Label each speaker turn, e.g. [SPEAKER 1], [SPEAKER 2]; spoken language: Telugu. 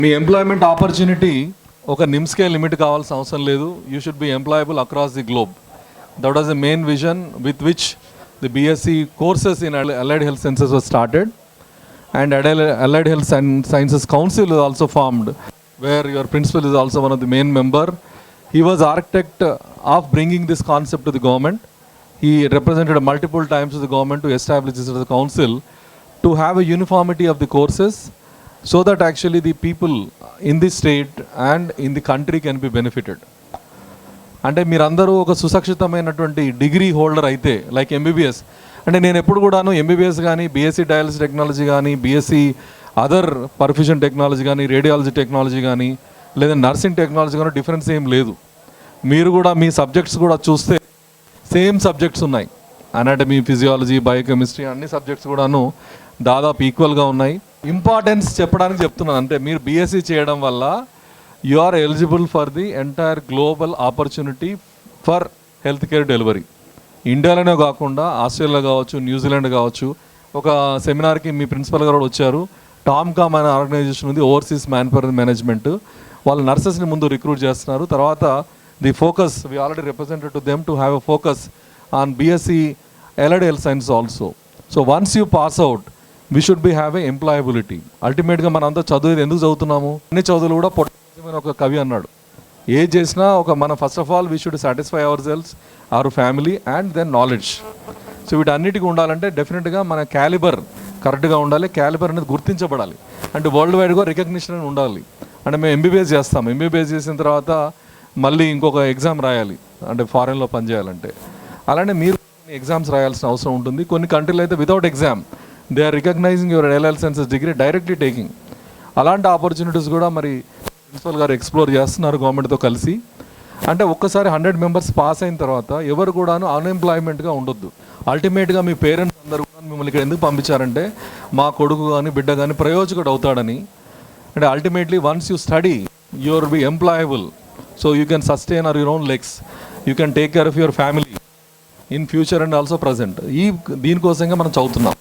[SPEAKER 1] మీ ఎంప్లాయ్మెంట్ ఆపర్చునిటీ ఒక నిమ్స్కే లిమిట్ కావాల్సిన అవసరం లేదు you should be employable across the globe that was the main vision with which the BSc courses in allied health sciences was started and Adel- Allied Health and Sciences Council is also formed, where your principal is also one of the main member. He was architect of bringing this concept to the government. He represented multiple times to the government to establish this as a council to have so that actually the people so that actually the people in the state and in the country can be benefited. అంటే మీరందరూ ఒక సురక్షితమైనటువంటి డిగ్రీ హోల్డర్ అయితే లైక్ ఎంబీబీఎస్ అంటే నేను ఎప్పుడు కూడాను ఎంబీబీఎస్ కానీ బీఎస్సీ డయాలసిస్ టెక్నాలజీ కానీ బీఎస్సీ అదర్ పర్ఫ్యూషన్ టెక్నాలజీ కానీ రేడియాలజీ టెక్నాలజీ కానీ లేదా నర్సింగ్ టెక్నాలజీ కానీ డిఫరెన్స్ ఏం లేదు. మీరు కూడా మీ సబ్జెక్ట్స్ కూడా చూస్తే సేమ్ సబ్జెక్ట్స్ ఉన్నాయి. అనాటమీ ఫిజియాలజీ బయోకెమిస్ట్రీ అన్ని సబ్జెక్ట్స్ కూడాను దాదాపు ఈక్వల్గా ఉన్నాయి. ఇంపార్టెన్స్ చెప్పడానికి చెప్తున్నాను. అంటే మీరు బీఎస్సీ చేయడం వల్ల you are eligible for the entire global opportunity for health care delivery ఇండియాలోనే కాకుండా ఆస్ట్రేలియా కావచ్చు న్యూజిలాండ్ కావచ్చు. ఒక సెమినార్కి మీ ప్రిన్సిపల్ గారు కూడా వచ్చారు. టామ్కామ్ అనే ఆర్గనైజేషన్ ఉంది ఓవర్సీస్ మ్యాన్ పవర్ మేనేజ్మెంట్ వాళ్ళు నర్సెస్ని ముందు రిక్రూట్ చేస్తున్నారు. తర్వాత the focus we already represented to them to have a focus on BSc allied health science also so once you pass out we should be have a employability అల్టిమేట్గా మనం అంతా చదువు ఎందుకు చదువుతున్నాము? అన్ని చదువులు కూడా పొట్టమైన ఒక కవి అన్నాడు. ఏ చేసినా ఒక మనం first of all we should satisfy our selves our family and then knowledge so వీటన్నిటికీ ఉండాలంటే డెఫినెట్గా మన క్యాలిబర్ కరెక్ట్గా ఉండాలి. క్యాలిబర్ అనేది గుర్తించబడాలి. అంటే వరల్డ్ వైడ్గా రికగ్నిషన్ అని ఉండాలి. అంటే మేము ఎంబీబీఎస్ చేస్తాం. ఎంబీబీఎస్ చేసిన తర్వాత మళ్ళీ ఇంకొక ఎగ్జామ్ రాయాలి. అంటే ఫారెన్లో పనిచేయాలంటే. అలానే మీరు ఎగ్జామ్స్ రాయాల్సిన అవసరం ఉంటుంది. కొన్ని కంట్రీలు అయితే without exam they are recognizing your allied sciences degree directly taking అలాంటి ఆపర్చునిటీస్ కూడా మరి ప్రిన్సిపల్ గారు ఎక్స్ప్లోర్ చేస్తున్నారు గవర్నమెంట్తో కలిసి. అంటే ఒక్కసారి హండ్రెడ్ మెంబర్స్ పాస్ అయిన తర్వాత ఎవరు కూడాను అన్ఎంప్లాయ్మెంట్గా ఉండొద్దు. అల్టిమేట్గా మీ పేరెంట్స్ అందరూ కూడా మిమ్మల్ని ఇక్కడ ఎందుకు పంపించారంటే మా కొడుకు కానీ బిడ్డ కానీ ప్రయోజకుడు అవుతాడని. అంటే ultimately once you study your be employable so you can sustain or your own legs you can take care of your family in future and also present. ఈ దీనికోసంగా మనం చదువుతున్నాం.